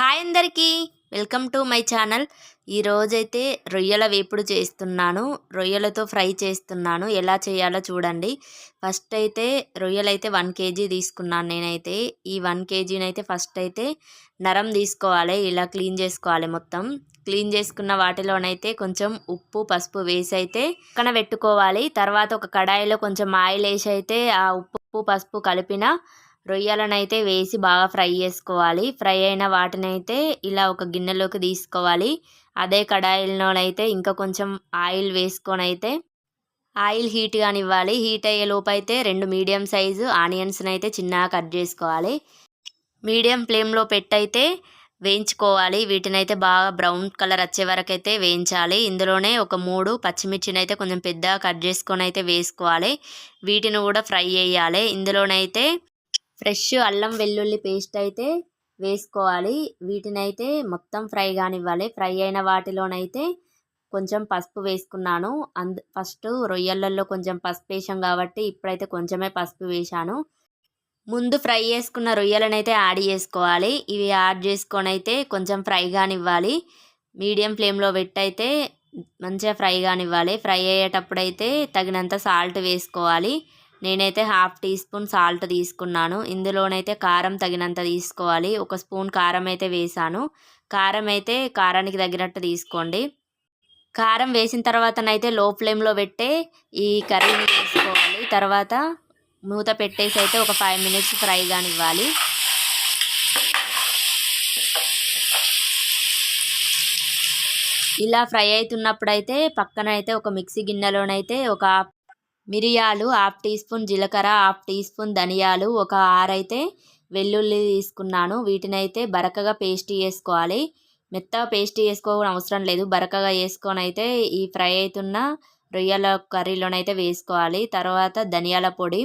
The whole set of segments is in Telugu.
హాయ్ అందరికీ వెల్కమ్ టు మై ఛానల్. ఈరోజైతే రొయ్యల వేపుడు చేస్తున్నాను. రొయ్యలతో ఫ్రై చేస్తున్నాను. ఎలా చేయాలో చూడండి. ఫస్ట్ అయితే రొయ్యలైతే వన్ కేజీ తీసుకున్నాను నేనైతే. ఈ వన్ కేజీని అయితే ఫస్ట్ అయితే నరం తీసుకోవాలి. ఇలా క్లీన్ చేసుకోవాలి మొత్తం. క్లీన్ చేసుకున్న వాటిలోనైతే కొంచెం ఉప్పు పసుపు వేసి అయితే పక్కన పెట్టుకోవాలి. తర్వాత ఒక కడాయిలో కొంచెం ఆయిల్ వేసి అయితే ఆ ఉప్పు పసుపు కలిపిన రొయ్యలనైతే వేసి బాగా ఫ్రై చేసుకోవాలి. ఫ్రై అయిన వాటినైతే ఇలా ఒక గిన్నెలోకి తీసుకోవాలి. అదే కడాయిలోనైతే ఇంకా కొంచెం ఆయిల్ వేసుకొని అయితే ఆయిల్ హీట్ కానివ్వాలి హీట్ అయ్యే లోపు అయితే రెండు మీడియం సైజు ఆనియన్స్ని అయితే చిన్నగా కట్ చేసుకోవాలి. మీడియం ఫ్లేమ్లో పెట్టయితే వేయించుకోవాలి. వీటినైతే బాగా బ్రౌన్ కలర్ వచ్చే వరకు అయితే వేయించాలి. ఇందులోనే ఒక మూడు పచ్చిమిర్చిని అయితే కొంచెం పెద్దగా కట్ చేసుకొని అయితే వేసుకోవాలి. వీటిని కూడా ఫ్రై చేయాలి. ఇందులోనైతే ఫ్రెష్ అల్లం వెల్లుల్లి పేస్ట్ అయితే వేసుకోవాలి. వీటినైతే మొత్తం ఫ్రై కానివ్వాలి. ఫ్రై అయిన వాటిలోనైతే కొంచెం పసుపు వేసుకున్నాను. అందు ఫస్ట్ రొయ్యలలో కొంచెం పసుపు వేసాం కాబట్టి ఇప్పుడైతే కొంచెమే పసుపు వేశాను. ముందు ఫ్రై చేసుకున్న రొయ్యలను అయితే యాడ్ చేసుకోవాలి. ఇవి యాడ్ చేసుకొని అయితే కొంచెం ఫ్రై కానివ్వాలి. మీడియం ఫ్లేమ్లో పెట్టయితే మంచిగా ఫ్రై కానివ్వాలి. ఫ్రై అయ్యేటప్పుడు అయితే తగినంత సాల్ట్ వేసుకోవాలి. నేనైతే హాఫ్ టీ స్పూన్ సాల్ట్ తీసుకున్నాను. ఇందులోనైతే కారం తగినంత తీసుకోవాలి. ఒక స్పూన్ కారం అయితే వేసాను. కారం అయితే కారానికి తగినట్టు తీసుకోండి. కారం వేసిన తర్వాతనైతే లో ఫ్లేమ్లో పెట్టే ఈ కర్రీని వేసుకోవాలి తర్వాత మూత పెట్టేసి అయితే ఒక ఫైవ్ మినిట్స్ ఫ్రై కానివ్వాలి. ఇలా ఫ్రై అవుతున్నప్పుడు అయితే పక్కన అయితే ఒక మిక్సీ గిన్నెలోనైతే ఒక మిరియాలు హాఫ్ టీ స్పూన్ జీలకర్ర హాఫ్ టీ స్పూన్ ధనియాలు ఒక ఆరైతే వెల్లుల్లి తీసుకున్నాను. వీటిని అయితే బరకగా పేస్ట్ చేసుకోవాలి. మెత్తగా పేస్ట్ చేసుకోవడం అవసరం లేదు. బరకగా వేసుకొని అయితే ఈ ఫ్రై అవుతున్న రొయ్యల కర్రీలోనైతే వేసుకోవాలి. తర్వాత ధనియాల పొడి.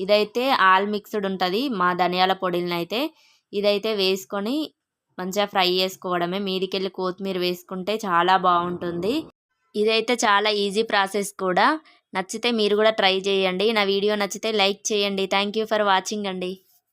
ఇదైతే ఆల్ మిక్స్డ్ ఉంటుంది. మా ధనియాల పొడిని అయితే ఇదైతే వేసుకొని మంచిగా ఫ్రై చేసుకోవడమే. మీదికెళ్ళి కొత్తిమీర వేసుకుంటే చాలా బాగుంటుంది. ఇదైతే చాలా ఈజీ ప్రాసెస్ కూడా. నచ్చితే మీరు కూడా ట్రై చేయండి. నా వీడియో నచ్చితే లైక్ చేయండి. థ్యాంక్ యూ ఫర్ వాచింగ్ అండి.